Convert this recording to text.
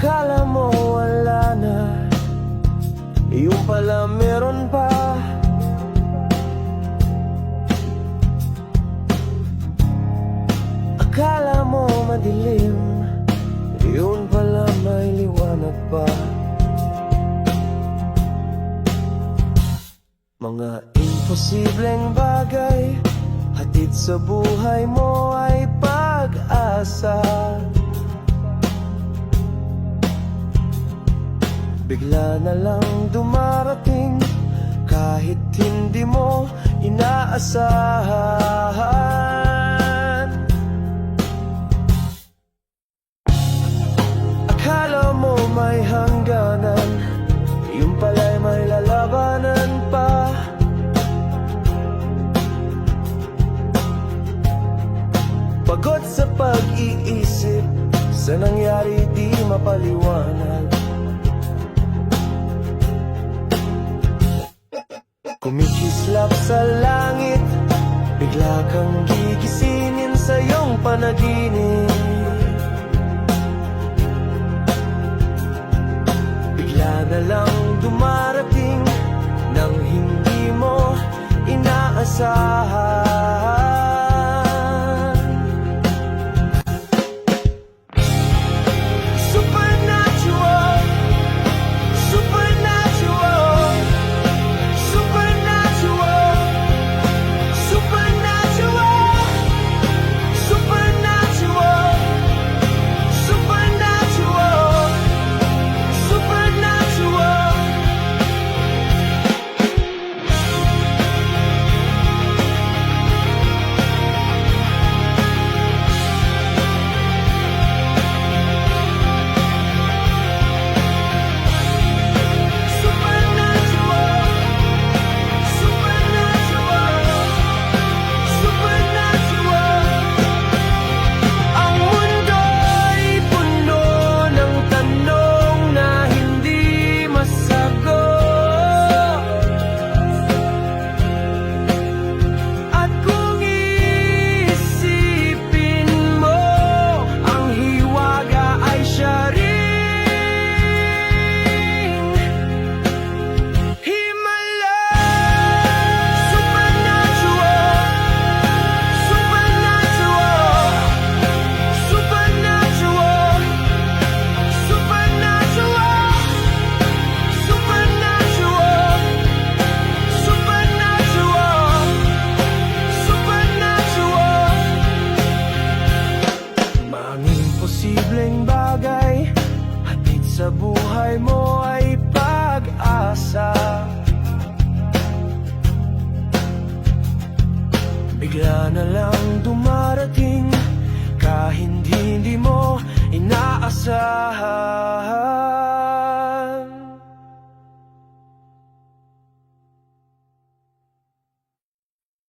Akala mo wala na. Yung pala meron pa. Akala mo madilim. Yun pala may liwanag pa. Mga imposibleng bagay Hatid sa buhay mo ay pag-asa Bigla na lang dumarating. Kahit hindi mo inaasahan. Akala mo may hangganan Yung pala'y may lalabanan pa. Pagod sa pag-iisip Sa nangyari di mapaliwanag Bigla kang gigisingin sa iyong panaginip. Bigla na lang dumarating Nang hindi mo inaasahan imposibleng bagay Hatid sa buhay mo ay pag-asa. Bigla na lang dumarating